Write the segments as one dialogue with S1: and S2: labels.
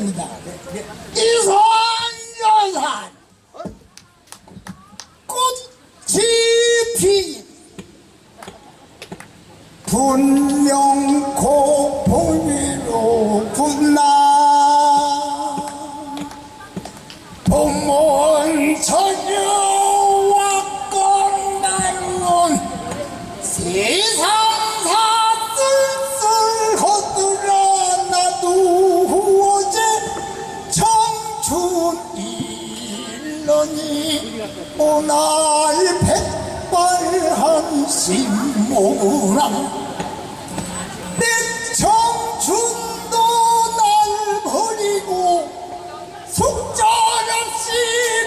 S1: 됩니다. 이산여산 꽃이 피 분 신모랑 내 청춘도 날 버리고 속절없이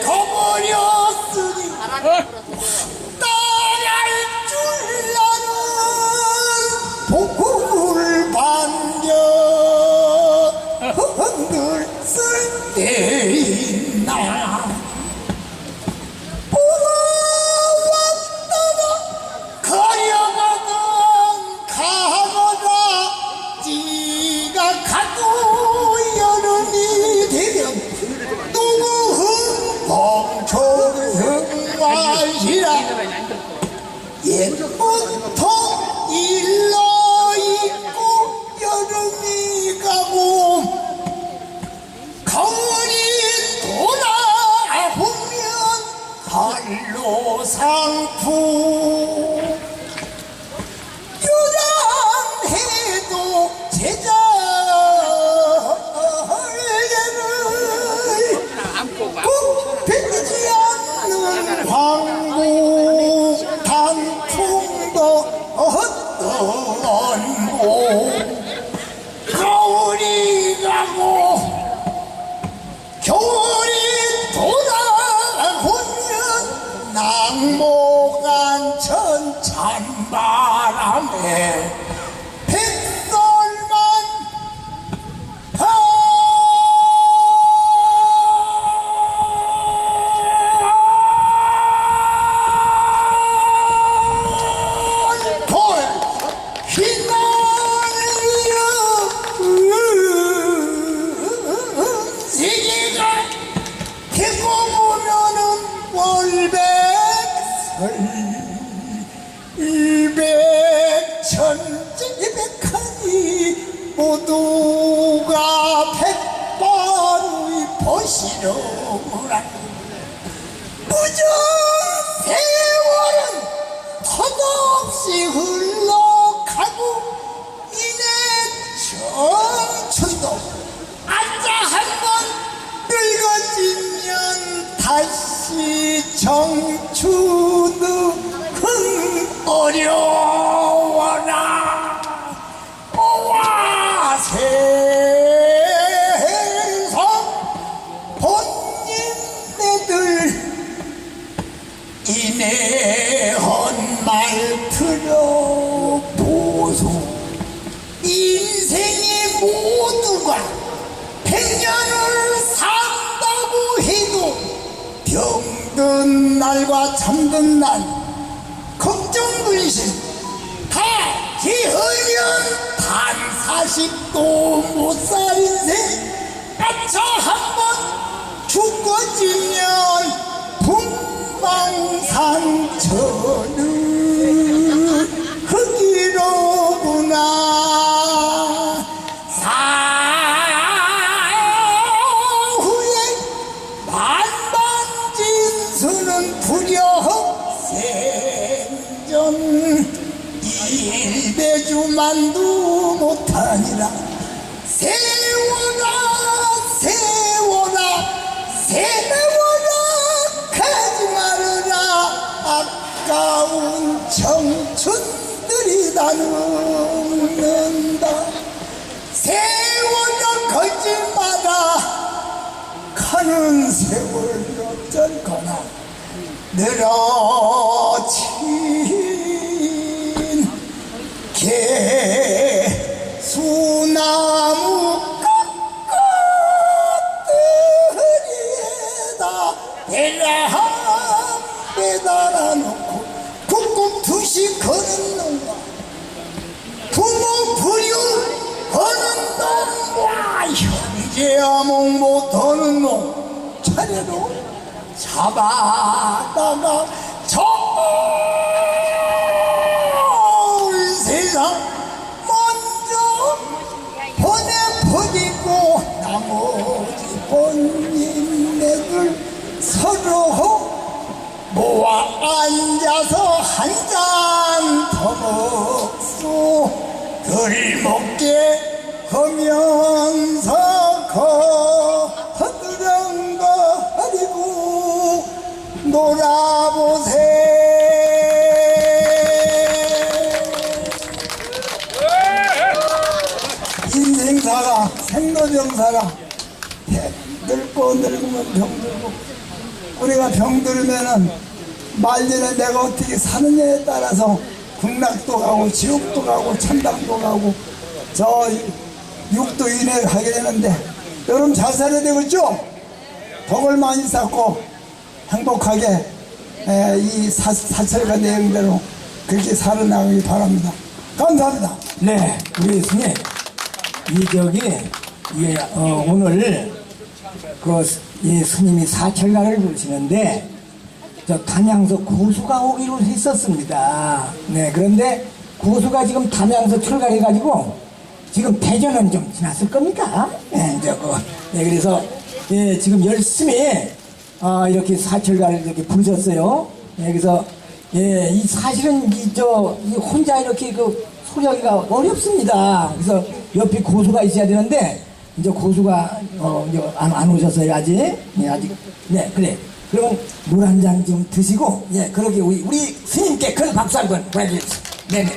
S1: 가버렸으니 흠벙초흥마시라. 옛부터 일러 있고 여름이 가고 가을이 돌아오면 한로 상품 월백설 일백천지 백하니 모두가 백발의 보시려라 무정 세월은 턱없이 흘러 어려워라 오와 세상 본인네들 이내 헛말 들어보소. 인생의 모두가 백년을 산다고 해도 병든 날과 잠든 날 걱정 근심 다 기으면 단 사십도 못살 인생 아차 한번 죽어지면 분망상처 생전 일배주 만도 못하니라. 세워라 세워라 세워라. 가지 말아라. 아까운 청춘들이 나눕는다. 세워라 가지 마라 가는 세월 어쩔거나. 늘어진 개수나무 꺾어뜨리에다 배라 매달아 놓고 꾹꾹 두시 거는 놈과 부모 부유 놈과 형 이제야몽 못하는 놈 차례로 잡아다가 저세 본인네들 서로 모아 앉아서 한잔 더 먹소. 덜 먹게 하면서 거드렁거리고 놀아보세. 인생사가 생로병사라 늙고 늙으면 병들고 우리가 병들으면은 말년에 내가 어떻게 사느냐에 따라서 극락도 가고 지옥도 가고 천당도 가고 저 육도 인해 가게 되는데 여러분 잘 살아야 되겠죠? 덕을 많이 쌓고 행복하게 에, 이 사, 사철과 내용대로 그렇게 살아나가기 바랍니다. 감사합니다.
S2: 네, 우리 스님. 이 저기, 예, 어, 오늘 그, 이 스님이 사철가를 부르시는데, 저 단양서 고수가 오기로 했었습니다. 네, 그런데 고수가 지금 단양서 출가해가지고, 지금 대전은 좀 지났을 겁니까? 네, 저거. 네, 그래서, 예, 지금 열심히, 아, 이렇게 사철가를 이렇게 부르셨어요. 예, 그래서, 예, 이 사실은 이, 저, 이 혼자 이렇게 그 소리하기가 어렵습니다. 그래서 옆에 고수가 있어야 되는데, 이제 고수가, 어, 이제 안, 안 오셨어요, 아직. 네, 아직. 네, 그래. 그러면 물한 잔 좀 드시고, 예, 그러게 우리, 우리 스님께 큰 박수 한번 보내주십시오. 네네.